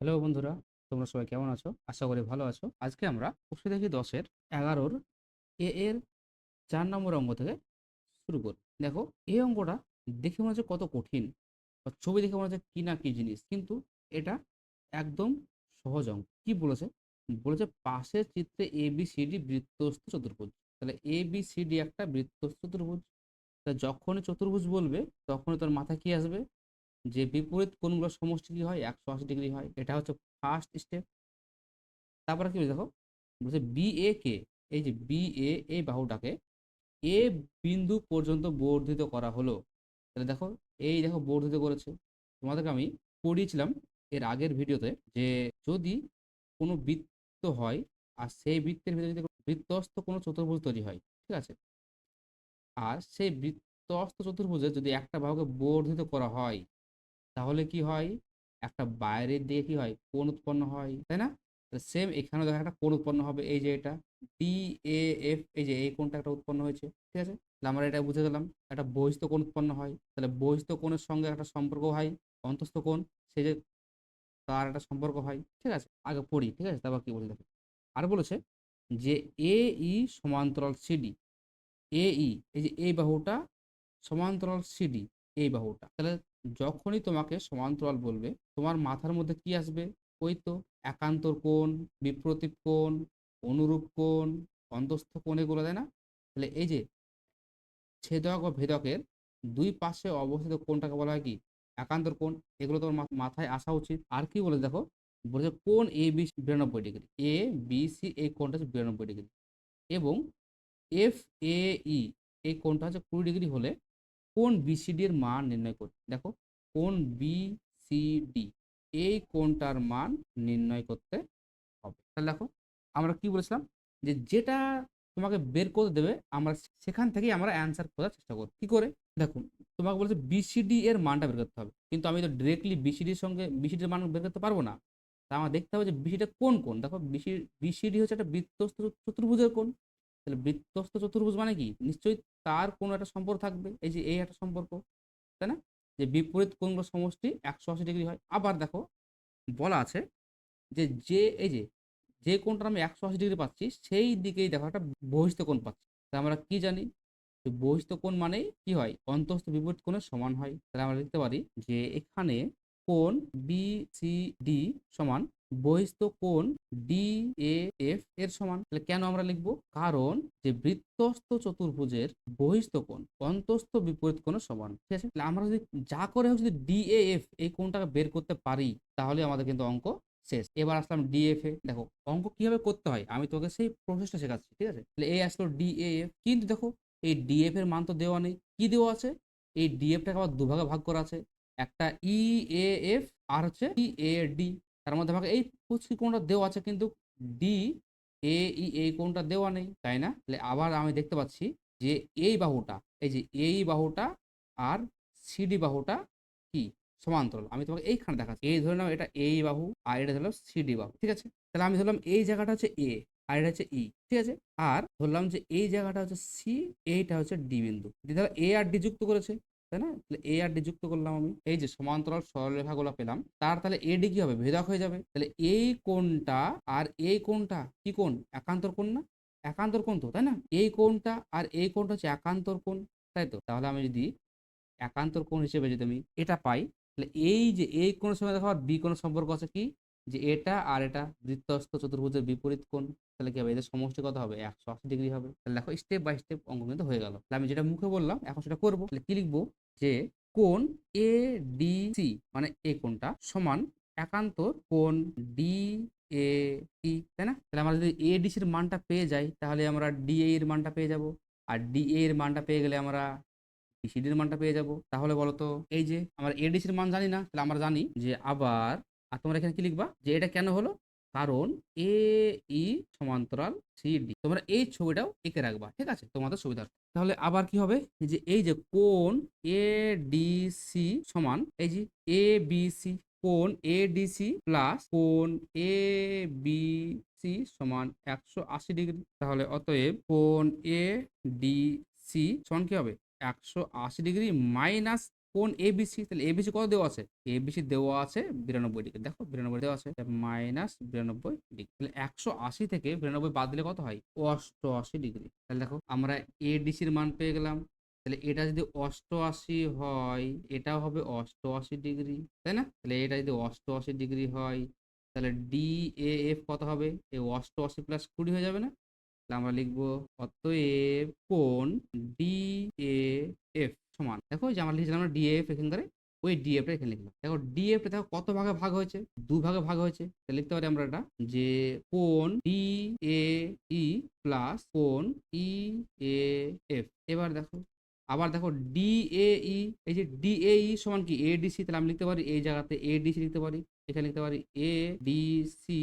Hello বন্ধুরা, তোমরা সবাই কেমন আছো? আশা করি ভালো আছো। আজকে আমরা প্রশ্ন দেখি দশের এগারোর এ এর চার নম্বর অঙ্ক থেকে শুরু করি। দেখো এই অঙ্কটা দেখে মনে হচ্ছে কত কঠিন ছবি দেখে মনে হচ্ছে কি না কি জিনিস, কিন্তু এটা একদম সহজ অঙ্ক কি বলেছে? বলেছে পাশের চিত্রে এ বি সি ডি বৃত্তস্থ চতুর্ভুজ। তাহলে এ বি সি ডি একটা বৃত্তস্থ চতুর্ভুজ। তা যখনই চতুর্ভুজ বলবে, তখনই তোর মাথায় কি আসবে? যে বিপরীত কোণগুলোর সমষ্টি কি হয়? একশো আশি ডিগ্রি হয়। এটা হচ্ছে ফার্স্ট স্টেপ তারপরে কি দেখো? বলছে বি এ কে, এই যে বি এ এই বাহুটাকে এ বিন্দু পর্যন্ত বর্ধিত করা হলো। তাহলে দেখো, এই দেখো বর্ধিত করেছে। তোমাদেরকে আমি পড়িয়েছিলাম এর আগের ভিডিওতে যে যদি কোনো বৃত্ত হয় আর সেই বৃত্তের ভিতরে যদি বৃত্তস্থ কোনো চতুর্ভুজ তৈরি হয়, ঠিক আছে? আর সেই বৃত্তস্থ চতুর্ভুজে যদি একটা বাহুকে বর্ধিত করা হয় তাহলে কি হয়? একটা বাইরের দিকে কি হয়? কোন উৎপন্ন হয়, তাই না? সেম এখানেও দেখা একটা কোন উৎপন্ন হবে, এই যে এটা। ডি এ এফ এই যে এই কোনটা একটা উৎপন্ন হয়েছে, ঠিক আছে? তাহলে আমরা এটা বুঝে গেলাম, একটা বহিস্থ কোণ উৎপন্ন হয়। তাহলে বহিস্থ কোণের সঙ্গে একটা সম্পর্ক হয়, অন্তস্থ কোণ সেই যে তার একটা সম্পর্ক হয়, ঠিক আছে? আগে পড়ি, ঠিক আছে? তারপর কি বলি? দেখো আর বলেছে যে এ ই সমান্তরাল সিডি এ ই এই যে এই বাহুটা সমান্তরাল সিডি এই বাহুটা। তাহলে যখনই তোমাকে সমান্তরাল বলবে, তোমার মাথার মধ্যে কি আসবে? ওই তো একান্তর কোণ, বিপ্রতীপ কোণ, অনুরূপ কোণ অন্তস্থ কোণ এগুলো, তাই না? তাহলে এই যে ছেদক ও ভেদকের দুই পাশে অবস্থিত কোণটাকে বলা হয় কি? একান্তর কোণ। এগুলো তোমার মাথায় আসা উচিত। আর কি বলে দেখো? বলেছে কোন এ বি বিরানব্বই ডিগ্রি। এ বি সি এই কোণটা হচ্ছে বিরানব্বই ডিগ্রি। এবং এফ এ ই এই কোণটা হচ্ছে কুড়ি ডিগ্রি হলে কোন বিসিডি এর মান নির্ণয় করতে দেখো, কোন বিসিডি এই কোনটার মান নির্ণয় করতে হবে। তাহলে দেখো, আমরা কি বলেছিলাম? যে যেটা তোমাকে বের করে দেবে, আমরা সেখান থেকেই আমরা অ্যান্সার খোঁজার চেষ্টা করব। কি করে? দেখো, তোমাকে বলেছে বিসিডি এর মানটা বের করতে হবে। কিন্তু আমি তো ডিরেক্টলি বিসিডির সঙ্গে বিসিডির মান বের করতে পারব না। তা আমার দেখতে হবে যে বিসিটা কোন কোন? দেখো বিসি বিসিডি হচ্ছে একটা বৃত্তস্থ চতুর্ভুজের কোন তাহলে বৃত্তস্থ চতুর্ভুজ মানে কি? নিশ্চয়ই তার কোনো একটা সম্পর্ক থাকবে, এই যে এই একটা সম্পর্ক, তাই না? যে বিপরীত কোণগুলো সমষ্টি একশো আশি ডিগ্রি হয়। আবার দেখো, বলা আছে যে যে, এই যে যে কোণটা আমি একশো আশি ডিগ্রি পাচ্ছি, সেই দিকেই দেখো একটা বহিস্থ কোণ পাচ্ছি। তা আমরা কি জানি? বহিস্থ কোণ মানেই কি হয়? অন্তস্থ বিপরীত কোণের সমান হয়। তাহলে আমরা লিখতে পারি যে এখানে কোণ বি সি ডি সমান, বহিস্থ কোণ ডি এ এফ এর সমান। তাহলে কেন আমরা লিখব? কারণ যে বৃত্তস্থ চতুর্ভুজের বহিস্থ কোণ অন্তস্থ বিপরীত কোণের সমান। ঠিক আছে? তাহলে আমরা যদি যা করে হোক, যদি ডি এ এফ এই কোণটাকে বের করতে পারি, তাহলে আমাদের কিন্তু অঙ্ক শেষ। এবার আসলাম ডিএফ এ। দেখো, অঙ্ক কীভাবে করতে হয়? আমি তোকে সেই প্রসেসটা শেখাচ্ছি, ঠিক আছে? তাহলে এই আসলো ডিএএফ কিন্তু দেখো, এই ডিএফ এর মান তো দেওয়া নেই। কি দেওয়া আছে? এই ডিএফটাকে আবার দুভাগে ভাগ করা আছে। একটা ই এ এফ আর হচ্ছে ই এ ডি তার মধ্যে আমাকে এই পুচকি কোণটা দেওয়া আছে, কিন্তু ডি এ ই এই কোনটা দেওয়া নেই, তাই না? তাহলে আবার আমি দেখতে পাচ্ছি যে এই বাহুটা, এই যে এই বাহুটা আর সিডি বাহুটা কি? সমান্তরাল। আমি তোমাকে এইখানে দেখাচ্ছি। এই ধরে নাও এটা এই বাহু আর এটা ধরলাম সিডি বাহু, ঠিক আছে? তাহলে আমি ধরলাম এই জায়গাটা হচ্ছে এ আর এটা হচ্ছে ই ঠিক আছে? আর ধরলাম যে এই জায়গাটা হচ্ছে সি এইটা হচ্ছে ডি বিন্দু। ধরো এ আর ডি যুক্ত করেছে তাই না? তাহলে এ আর ডি যুক্ত করলাম আমি। এই যে সমান্তরাল সরলরেখাগুলো পেলাম, তার তাহলে এ ডি কি হবে? ভেদক হয়ে যাবে। তাহলে এই কোণটা আর এই কোণটা কি কোণ? একান্তর কোণ না? একান্তর কোণ তো, তাই না? এই কোণটা আর এই কোণটা হচ্ছে একান্তর কোণ, তাই তো? তাহলে আমি যদি একান্তর কোণ হিসেবে যদি আমি এটা পাই, তাহলে এই যে এই কোণের সঙ্গে দেখো আর বি কোণের সম্পর্ক আছে কি? যে এটা আর এটা বৃত্তস্থ চতুর্ভুজের বিপরীত কোণ। তাহলে কি হবে? এদের সমষ্টি কত হবে? একশো আশি ডিগ্রি হবে। তাহলে দেখো স্টেপ বাই স্টেপ অঙ্ক হয়ে গেল। আমি যেটা মুখে বললাম, এখন সেটা করব। তাহলে কি লিখব? যে কোন এ ডি সি মানে এ কোনটা সমান একান্তর কোন ডি এ ই তাই না? তাহলে আমরা যদি এ ডিসির মানটা পেয়ে যাই, তাহলে আমরা ডি এর মানটা পেয়ে যাব। আর ডি এর মানটা পেয়ে গেলে আমরা বিসিডির মানটা পেয়ে যাব। তাহলে বলো তো, এই যে আমরা এডিসির মান জানি না, তাহলে আমরা জানি যে আবার, আর তোমরা এখানে কি লিখবা? যে এটা কেন হলো? কারণ এ ই সমান্তরাল সি ডি তোমরা এই ছবিটাও এঁকে রাখবা, ঠিক আছে? তোমাদের সুবিধার্থে। তাহলে আবার কি হবে? যে, এই যে কোন এ ডি সি সমান, এই যে এ বি সি কোন এ ডি সি প্লাস কোন এ বি সি সমান একশো আশি ডিগ্রি। তাহলে অতএব কোন এ ডি সি সমান কি হবে? একশো আশি ডিগ্রি মাইনাস কোন এবিসি তাহলে এবিসি কত দেওয়া আছে? এবিসি দেওয়া আছে বিরানব্বই ডিগ্রি। দেখো, বিরানব্বই দেওয়া আছে মাইনাস বিরানব্বই ডিগ্রি। তাহলে একশো আশি থেকে বিরানব্বই বাদ দিলে কত হয়? অষ্টআশি ডিগ্রি। তাহলে দেখো, আমরা এডিসির মান পেয়ে গেলাম। তাহলে এটা যদি অষ্টআশি হয়, এটাও হবে অষ্টআশি ডিগ্রি, তাই না? তাহলে এটা যদি অষ্টআশি ডিগ্রি হয়, তাহলে ডি এ এফ কত হবে? এই অষ্টআশি প্লাস কুড়ি হয়ে যাবে না? আমরা লিখব অতএব কোন ডি এ এফ সমান। দেখো যে আমরা লিখেছিলাম আমরা ডিএফ এখানকারে, ওই ডিএফটা এখানে লিখলাম। দেখো ডি ডিএফটা দেখো কত ভাগে ভাগ হয়েছে? দু ভাগে ভাগ হয়েছে। লিখতে পারি আমরা এটা যে কোন ডি এ ই প্লাস কোন ই এ এফ এবার দেখো, আবার দেখো ডিএই এই যে ডিএই সমান কি? এডিসি তাহলে আমি লিখতে পারি এই জায়গাতে এডিসি লিখতে পারি। এখানে লিখতে পারি এ ডিসি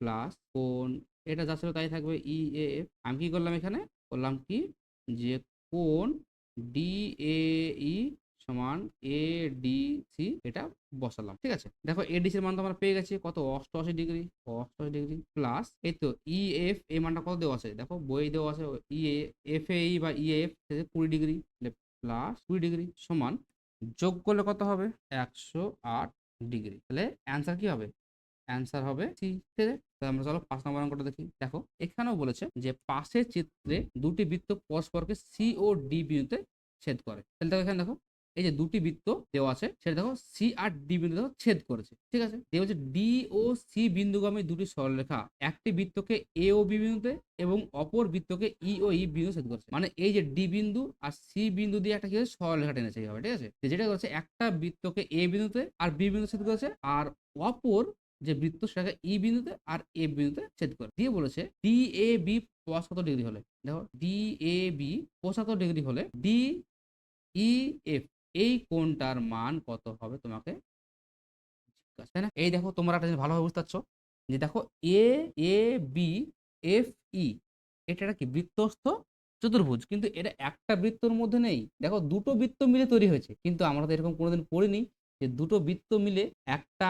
প্লাস কোন এটা যা ছিল তাই থাকবে ই এ এফ আমি কি করলাম এখানে? করলাম কি? যে কোন ডি এ ই সমান এ ডি সি এটা বসালাম। ঠিক আছে? দেখো এ এডিসির মান তো আমরা পেয়ে গেছি কত? অষ্টআশি ডিগ্রি। অষ্টআশি ডিগ্রি প্লাস এই তো ই এফ এই মানটা কত দেওয়া আছে? দেখো বই দেওয়া আছে ই এ এফ এ ই বা ই এফ কুড়ি ডিগ্রি। প্লাস কুড়ি ডিগ্রি সমান যোগ করলে কত হবে? একশো আট ডিগ্রি। তাহলে অ্যান্সার কি হবে? অ্যান্সার হবে সি ঠিক আছে? আমরা চলো পাঁচ নম্বর অঙ্কটা দেখি। দেখো, এখানেও বলেছে যে পাশের চিত্রে দুটি বৃত্ত পরস্পরকে সি ও ডি বিন্দুতে ছেদ করে। তাহলে দেখো এখানে দেখো, এই যে দুটি বৃত্ত দেওয়া আছে, সেটা দেখো সি আর ডি বিন্দু দেখো ছেদ করেছে, ঠিক আছে? দিয়ে বলছে ডি ও সি বিন্দুগামী দুটি সরলরেখা, একটি বৃত্তকে এ ও বি বিন্দুতে এবং অপর বৃত্তকে ই ও ই বিন্দু ছেদ করেছে। মানে এই যে ডি বিন্দু আর সি বিন্দু দিয়ে একটা কি হচ্ছে সরলরেখা টেনেছে এইভাবে ঠিক আছে? যেটা করেছে, একটা বৃত্তকে এ বিন্দুতে আর বি বিন্দু ছেদ করেছে, আর অপর যে বৃত্ত সেটাকে ই বিন্দুতে আর এ বিন্দুতে ছেদ করে। দিয়ে বলেছে ডি এ বি পঁচাত্তর ডিগ্রি হলে, দেখো ডি এ বি পঁচাত্তর ডিগ্রি হলে ডি ই এফ এই কোণটার মান কত হবে তোমাকে তাই না? এই দেখো তোমরা একটা জিনিস ভালোভাবে বুঝতে পারছ যে দেখো এ এ বি এফ ই এটা কি? বৃত্তস্থ চতুর্ভুজ। কিন্তু এটা একটা বৃত্তর মধ্যে নেই। দেখো দুটো বৃত্ত মিলে তৈরি হয়েছে। কিন্তু আমরা তো এরকম কোনোদিন পড়িনি যে দুটো বৃত্ত মিলে একটা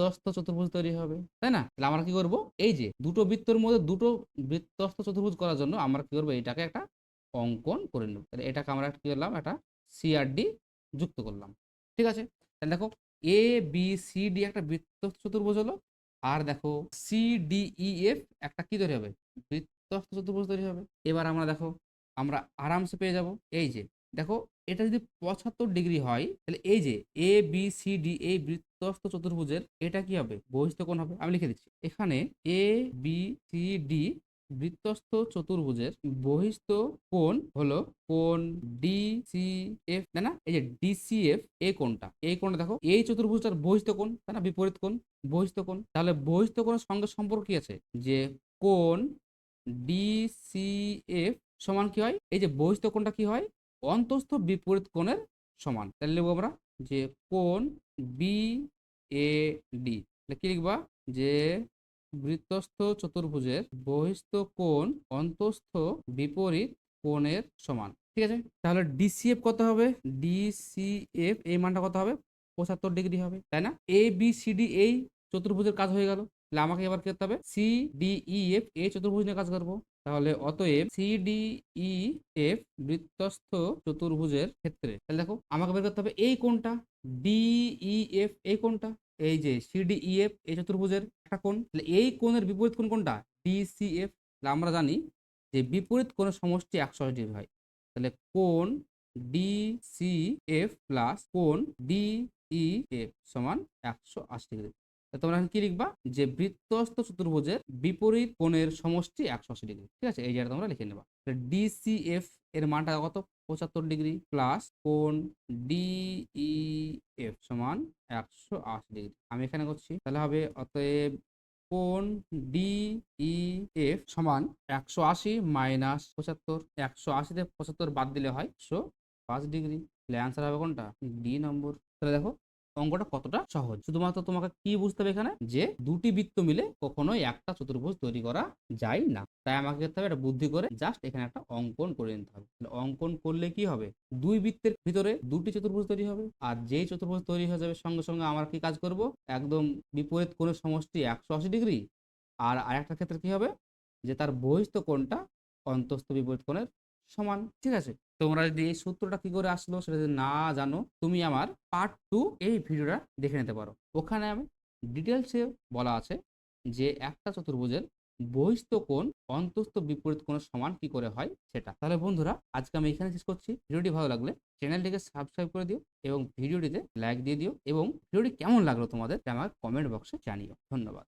বৃত্তস্থ চতুর্ভুজ তৈরি হবে, তাই না? তাহলে আমরা কি করব? এই যে দুটো বৃত্তর মধ্যে দুটো বৃত্তস্থ চতুর্ভুজ করার জন্য আমরা কি করব? এটাকে একটা অঙ্কন করে নেব। তাহলে এটাকে আমরা কি করলাম? একটা সিআরডি যুক্ত করলাম। ঠিক আছে? তাহলে দেখো এ বি সি ডি একটা বৃত্তস্থ চতুর্ভুজ হলো, আর দেখো সি ডি ই এফ একটা কি তৈরি হবে? বৃত্তস্থ চতুর্ভুজ তৈরি হবে। এবার আমরা দেখো, আমরা আরামসে পেয়ে যাব। এই যে দেখো, এটা যদি পঁচাত্তর ডিগ্রি হয়, তাহলে এই যে এ বি সি ডি এই বৃত্তস্থ চতুর্ভুজের এটা কি হবে? বহিস্থ কোণ হবে। আমি লিখে দিচ্ছি। এখানে এ বি সি ডি বৃত্তস্থ চতুর্ভুজের বহিস্থ কোণ হলো কোণ ডি সি এফ তাই না? এই যে ডিসিএফ এ কোণটা। এই কোণটা দেখো, এই চতুর্ভুজটার বহিস্থ কোণ, তাই না? বিপরীত কোণ বহিস্থ কোণ। তাহলে বহিস্থ কোণের সঙ্গে সম্পর্ক কি আছে? যে কোণ ডিসিএফ সমান কি হয়? এই যে বহিস্থ কোণটা কি হয়? অন্তস্থ বিপরীত কোণের সমান। তাহলে লিখব আমরা যে কোণ বি এ ডি কি লিখবা? যে বৃত্তস্থ চতুর্ভুজের বহিস্থ কোণ অন্তস্থ বিপরীত কোণের সমান। ঠিক আছে? তাহলে ডিসিএফ কত হবে? ডিসিএফ এই মানটা কত হবে? পঁচাত্তর ডিগ্রি হবে, তাই না? এ বি সি ডি এই চতুর্ভুজের কাজ হয়ে গেল। তাহলে আমাকে এবার কি করতে হবে? সি ডি ই এফ এই চতুর্ভুজ নিয়ে কাজ করব। তাহলে অতএব সি ডি ই এফ বৃত্তস্থ চতুর্ভুজের ক্ষেত্রে, তাহলে দেখো আমাকে বের করতে হবে এই কোণটা ডিই এফ এই কোনটা এই যে সিডিইএফ এই চতুর্ভুজের একটা কোণ, তাহলে এই কোণের বিপরীত কোণ কোনটা? ডিসিএফ আমরা জানি যে বিপরীত কোণের সমষ্টি একশো আশি ডিগ্রি হয় তাহলে কোণ ডিসিএফ প্লাস কোণ ডিইএফ সমান একশো আশি ডিগ্রি। তোমরা এখন কি লিখবা? যে বৃত্তস্থ চতুর্ভুজের বিপরীত কোণের সমষ্টি একশো আশি ডিগ্রি। ঠিক আছে? এই জায়গাটা তোমরা লিখে নেবা। ডিসিএফ এর মানটা কত? পঁচাত্তর ডিগ্রি প্লাস কোন কোণ ডিইএফ সমান একশো আশি ডিগ্রি। আমি এখানে করছি। তাহলে হবে অতএব কোন কোণ ডিইএফ সমান একশো আশি মাইনাস পঁচাত্তর। একশো আশিতে পঁচাত্তর বাদ দিলে হয় একশো পাঁচ ডিগ্রি। তাহলে অ্যান্সার হবে কোনটা? ডি নম্বর তাহলে দেখো অঙ্কটা কতটা সহজ? শুধুমাত্র তোমাকে কি বুঝতে হবে এখানে? যে দুটি বৃত্ত মিলে কখনোই একটা চতুর্ভুজ তৈরি করা যায় না। তাই আমাকে করতে হবে একটা বুদ্ধি করে জাস্ট এখানে একটা অঙ্কন করে নিতে হবে। অঙ্কন করলে কি হবে? দুই বৃত্তের ভিতরে দুটি চতুর্ভুজ তৈরি হবে। আর যেই চতুর্ভুজ তৈরি হয়ে যাবে সঙ্গে সঙ্গে আমরা কি কাজ করব? একদম বিপরীত কোণের সমষ্টি একশো আশি ডিগ্রি। আর আরেকটা ক্ষেত্রে কি হবে? যে তার বহিস্থ কোণটা অন্তস্থ বিপরীত কোণের সমান। ঠিক আছে? তোমরা যদি এই সূত্রটা কি করে আসলো সেটা যদি না জানো, তুমি আমার পার্ট টু এই ভিডিওটা দেখে নিতে পারো। ওখানে আমি ডিটেলসে বলা আছে যে একটা চতুর্ভুজের বহিস্থ কোণ অন্তস্থ বিপরীত কোণের সমান কি করে হয় সেটা। তাহলে বন্ধুরা, আজকে আমি এখানে শেষ করছি। ভিডিওটি ভালো লাগলে চ্যানেলটিকে সাবস্ক্রাইব করে দিও এবং ভিডিওটিতে লাইক দিয়ে দিও এবং ভিডিওটি কেমন লাগল তোমাদের তা আমার কমেন্ট বক্সে জানিও। ধন্যবাদ।